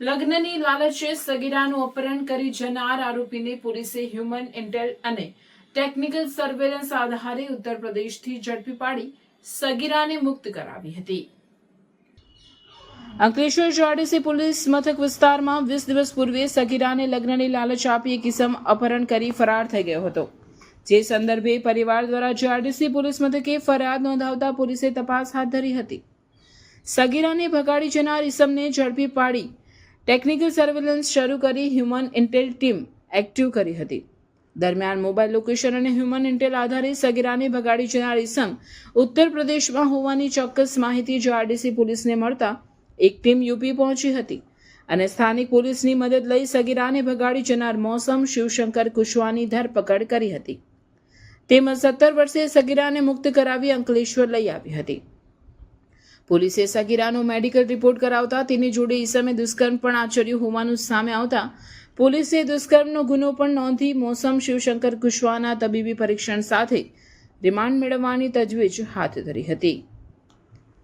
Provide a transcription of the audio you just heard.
લગ્નની લાલચે સગીરાનું અપહરણ કરી જનાર આરોપીને પોલીસે હ્યુમન ઇન્ટેલ અને ટેકનિકલ સર્વેલન્સ આધારે ઉત્તર પ્રદેશથી ઝડપી પાડી સગીરાને મુક્ત કરાવી હતી. અંકલેશ્વર ચોરડીસી પોલીસ મથક વિસ્તારમાં વીસ દિવસ પૂર્વે સગીરાને લગ્નની લાલચ આપી એક કિસમ અપહરણ કરી ફરાર થઈ ગયો હતો. જે સંદર્ભે પરિવાર દ્વારા જીઆરડીસી પોલીસ મથકે ફરિયાદ નોંધાવતા પોલીસે તપાસ હાથ ધરી હતી. સગીરાને ભગાડી જનાર ઇસમને ઝડપી પાડી ટેકનિકલ સર્વેલન્સ શરૂ કરી હ્યુમન ઇન્ટેલ ટીમ એક્ટિવ કરી હતી. દરમિયાન મોબાઈલ લોકેશન અને હ્યુમન ઇન્ટેલ આધારિત સગીરાને ભગાડી જનાર ઇસમ ઉત્તર પ્રદેશમાં હોવાની ચોક્કસ માહિતી જીઆરડીસી પોલીસને મળતા એક ટીમ યુપી પહોંચી હતી અને સ્થાનિક પોલીસની મદદ લઈ સગીરાને ભગાડી જનાર મોસમ શિવશંકર કુશવાની ધરપકડ કરી હતી. તેમજ સત્તર વર્ષે સગીરાને મુક્ત કરાવી અંકલેશ્વર લઈ આવી હતી. પોલીસે સગીરાનો મેડિકલ રિપોર્ટ કરાવતા તેની જોડે ઈસમે દુષ્કર્મ પણ આચર્યું હોવાનું સામે આવતા પોલીસે દુષ્કર્મનો ગુનો પણ નોંધી મોસમ શિવશંકર કુશવાના તબીબી પરીક્ષણ સાથે રિમાન્ડ મેળવવાની તજવીજ હાથ ધરી હતી.